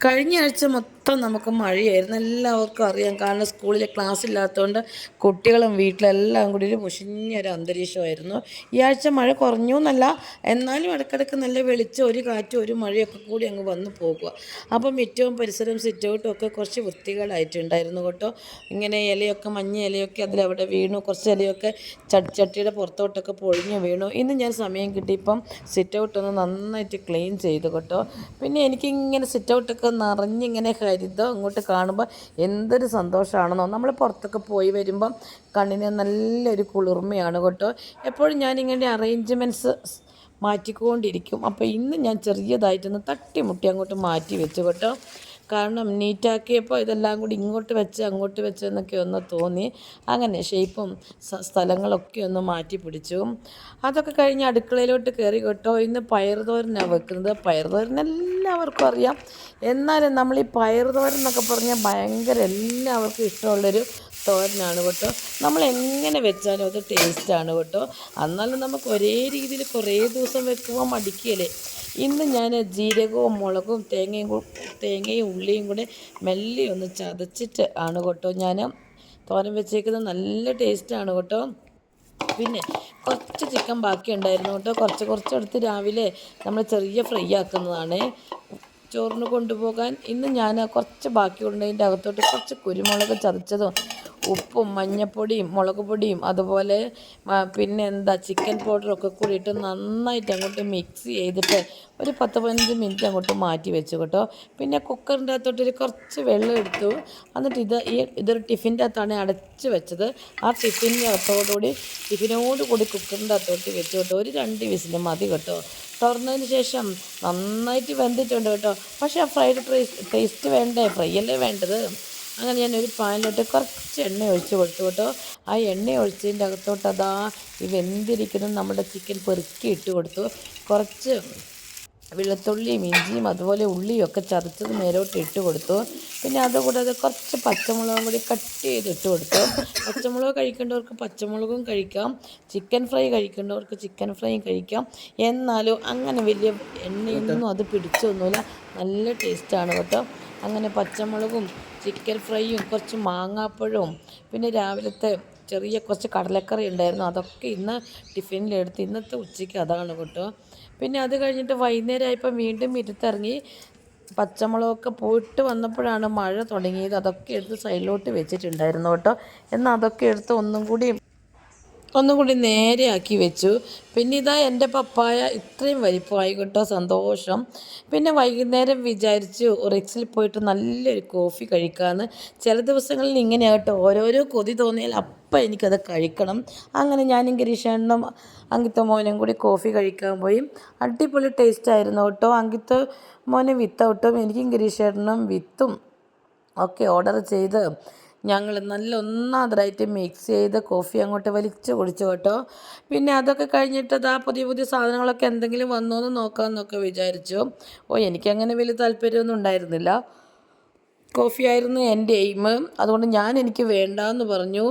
കഴിഞ്ഞ ആഴ്ച മൊത്തം നമുക്ക് മഴയായിരുന്നു. എല്ലാവർക്കും അറിയാം. കാരണം സ്കൂളിലെ ക്ലാസ് ഇല്ലാത്തതുകൊണ്ട് കുട്ടികളും വീട്ടിലെല്ലാം കൂടി ഒരു മുഷിഞ്ഞൊരു അന്തരീക്ഷമായിരുന്നു. ഈ ആഴ്ച മഴ കുറഞ്ഞു എന്നല്ല എന്നാലും ഇടയ്ക്കിടയ്ക്ക് നല്ല വെളിച്ചം ഒരു കാറ്റും ഒരു മഴയൊക്കെ കൂടി അങ്ങ് വന്ന് പോകുക. അപ്പം മിറ്റവും പരിസരവും സിറ്റൗട്ടും ഒക്കെ കുറച്ച് വൃത്തികളായിട്ടുണ്ടായിരുന്നു കേട്ടോ. ഇങ്ങനെ ഇലയൊക്കെ മഞ്ഞ ഇലയൊക്കെ അതിലവിടെ വീണു. കുറച്ച് ഇലയൊക്കെ ചട്ടിയുടെ പുറത്തോട്ടൊക്കെ പൊഴിഞ്ഞു വീണു. ഇന്ന് ഞാൻ സമയം കിട്ടിയപ്പം സിറ്റൗട്ടൊന്ന് നന്നായിട്ട് ക്ലീൻ ചെയ്തു കേട്ടോ. പിന്നെ എനിക്കിങ്ങനെ സിറ്റൗട്ടൊക്കെ നിറഞ്ഞിങ്ങനെ ഹരിതം അങ്ങോട്ട് കാണുമ്പോൾ എന്തൊരു സന്തോഷമാണെന്നോ നമ്മൾ പുറത്തൊക്കെ പോയി വരുമ്പം കണ്ണിന് നല്ലൊരു കുളിർമയാണ് കേട്ടോ. എപ്പോഴും ഞാനിങ്ങനെ അറേഞ്ച്മെന്റ്സ് മാറ്റിക്കൊണ്ടിരിക്കും. അപ്പോൾ ഇന്ന് ഞാൻ ചെറിയതായിട്ടൊന്ന് തട്ടിമുട്ടി അങ്ങോട്ട് മാറ്റി വെച്ചു കേട്ടോ. കാരണം നീറ്റാക്കിയപ്പോൾ ഇതെല്ലാം കൂടി ഇങ്ങോട്ട് വെച്ച് അങ്ങോട്ട് വെച്ച് എന്നൊക്കെ ഒന്ന് തോന്നി. അങ്ങനെ ഷേപ്പും സ്ഥലങ്ങളൊക്കെ ഒന്ന് മാറ്റി പിടിച്ചു. അതൊക്കെ കഴിഞ്ഞ് അടുക്കളയിലോട്ട് കയറി കേട്ടോ. ഇന്ന് പയറുതോരനാണ് വെക്കുന്നത്. പയറുതോരൻ എല്ലാവർക്കും അറിയാം. എന്നാലും നമ്മൾ ഈ പയറുതോരൻ എന്നൊക്കെ പറഞ്ഞാൽ ഭയങ്കര എല്ലാവർക്കും ഇഷ്ടമുള്ളൊരു തോരനാണ് കേട്ടോ. നമ്മൾ എങ്ങനെ വെച്ചാലും അത് ടേസ്റ്റാണ് കേട്ടോ. എന്നാലും നമുക്ക് ഒരേ രീതിയിൽ കുറേ ദിവസം വെക്കുമ്പോൾ മടിക്കുകയല്ലേ. ഇന്ന് ഞാൻ ജീരകവും മുളകും തേങ്ങയും തേങ്ങയും ഉള്ളിയും കൂടെ മെല്ലെ ഒന്ന് ചതച്ചിട്ട് ആണ് കേട്ടോ ഞാൻ തോരൻ വെച്ചേക്കുന്നത്. നല്ല ടേസ്റ്റാണ് കേട്ടോ. പിന്നെ കുറച്ച് ചിക്കൻ ബാക്കി ഉണ്ടായിരുന്നു കേട്ടോ. കുറച്ച് കുറച്ച് കുറച്ചെടുത്ത് രാവിലെ നമ്മൾ ചെറിയ ഫ്രൈ ആക്കുന്നതാണ്. ചോറിന് കൊണ്ടുപോകാൻ ഇന്ന് ഞാൻ കുറച്ച് ബാക്കി ഉണ്ടതിന്റെ അകത്തോട്ട് കുറച്ച് കുരുമുളക് ചതച്ചതും ഉപ്പും മഞ്ഞപ്പൊടിയും മുളക് പൊടിയും അതുപോലെ പിന്നെ എന്താ ചിക്കൻ പൗഡറൊക്കെ കൂടി ഇട്ട് നന്നായിട്ട് അങ്ങോട്ട് മിക്സ് ചെയ്തിട്ട് ഒരു പത്ത് പതിനഞ്ച് മിനിറ്റ് അങ്ങോട്ട് മാറ്റി വെച്ചു കേട്ടോ. പിന്നെ കുക്കറിന്റെ അകത്തോട്ടൊരു കുറച്ച് വെള്ളം എടുത്തു. എന്നിട്ട് ഇത് ഈ ഇതൊരു ടിഫിന്റെ അകത്താണ് അടച്ച് വെച്ചത്. ആ ടിഫിന്റെ അകത്തോടുകൂടി ടിഫിനോട് കൂടി കുക്കറിന്റെ അകത്തോട്ട് വെച്ചു കേട്ടോ. ഒരു രണ്ട് വിസിൽ മതി കേട്ടോ. തുറന്നതിന് ശേഷം നന്നായിട്ട് വെന്തിട്ടുണ്ട് കേട്ടോ. പക്ഷേ ഫ്രൈഡ് ടേസ്റ്റ് വേണ്ടേ? ഫ്രൈ അല്ലേ വേണ്ടത്? അങ്ങനെ ഞാൻ ഒരു പാനിലോട്ട് കുറച്ച് എണ്ണ ഒഴിച്ച് കൊടുത്തു കേട്ടോ. ആ എണ്ണ ഒഴിച്ചതിന്റെ അകത്തോട്ട് അതാ ഈ വെന്തിരിക്കുന്ന നമ്മുടെ ചിക്കൻ പെറുക്കി ഇട്ട് കൊടുത്തു. കുറച്ച് വെളുത്തുള്ളിയും ഇഞ്ചിയും അതുപോലെ ഉള്ളിയും ഒക്കെ ചതച്ചത് മേലോട്ട് ഇട്ട് കൊടുത്തു. പിന്നെ അതുകൂടാതെ കുറച്ച് പച്ചമുളകും കൂടി കട്ട് ചെയ്ത് ഇട്ട് കൊടുത്തു. പച്ചമുളക് കഴിക്കേണ്ടവർക്ക് പച്ചമുളകും കഴിക്കാം. ചിക്കൻ ഫ്രൈ കഴിക്കേണ്ടവർക്ക് ചിക്കൻ ഫ്രൈയും കഴിക്കാം. എന്നാലും അങ്ങനെ വലിയ എണ്ണയൊന്നും അത് പിടിച്ചൊന്നുമില്ല നല്ല ടേസ്റ്റാണ് കേട്ടോ. അങ്ങനെ പച്ചമുളകും ചിക്കൻ ഫ്രൈയും കുറച്ച് മാങ്ങാപ്പഴവും പിന്നെ രാവിലത്തെ ചെറിയ കുറച്ച് കടലക്കറി ഉണ്ടായിരുന്നു. അതൊക്കെ ഇന്ന് ടിഫിനിലെടുത്ത് ഇന്നത്തെ ഉച്ചയ്ക്ക് അതാണ് കേട്ടോ. പിന്നെ അത് കഴിഞ്ഞിട്ട് വൈകുന്നേരം ആയപ്പോൾ വീണ്ടും ഇരുത്തിറങ്ങി പച്ചമുളകൊക്കെ പോയിട്ട് വന്നപ്പോഴാണ് മഴ തുടങ്ങിയത്. അതൊക്കെ എടുത്ത് സൈഡിലോട്ട് വെച്ചിട്ടുണ്ടായിരുന്നു കേട്ടോ. എന്നാൽ അതൊക്കെ എടുത്ത് ഒന്നും കൂടി ഒന്നും കൂടി നേരെയാക്കി വെച്ചു. പിന്നെ ഇതാ എന്റെ പപ്പായ ഇത്രയും വലിപ്പമായി കേട്ടോ സന്തോഷം. പിന്നെ വൈകുന്നേരം വിചാരിച്ചു റിക്സിൽ പോയിട്ട് നല്ലൊരു കോഫി കഴിക്കാമെന്ന് ചില ദിവസങ്ങളിൽ ഇങ്ങനെയാകട്ടെ കേട്ടോ ഓരോരോ കൊതി തോന്നിയാൽ അപ്പം എനിക്കത് കഴിക്കണം. അങ്ങനെ ഞാനും ഗിരീഷണ്ണും അങ്കിത്ത മോനും കൂടി കോഫി കഴിക്കാൻ പോയി. അടിപൊളി ടേസ്റ്റ് ആയിരുന്നു കേട്ടോ. അങ്കിത്ത മോനും വിത്തൗട്ടും എനിക്കും ഗിരീഷേട്ടനും വിത്തും ഒക്കെ ഓർഡർ ചെയ്ത് ഞങ്ങൾ നല്ല ഒന്നാന്തരായിട്ട് മിക്സ് ചെയ്ത് കോഫി അങ്ങോട്ട് വലിച്ച് കുടിച്ചു കേട്ടോ. പിന്നെ അതൊക്കെ കഴിഞ്ഞിട്ട് അതാ പുതിയ പുതിയ സാധനങ്ങളൊക്കെ എന്തെങ്കിലും വന്നോ എന്ന് നോക്കാമെന്നൊക്കെ വിചാരിച്ചു. ഓ എനിക്കങ്ങനെ വലിയ താല്പര്യമൊന്നും ഉണ്ടായിരുന്നില്ല. കോഫി ആയിരുന്നു എന്റെ എയിം അതുകൊണ്ട് ഞാൻ എനിക്ക് വേണ്ടാന്ന് പറഞ്ഞു.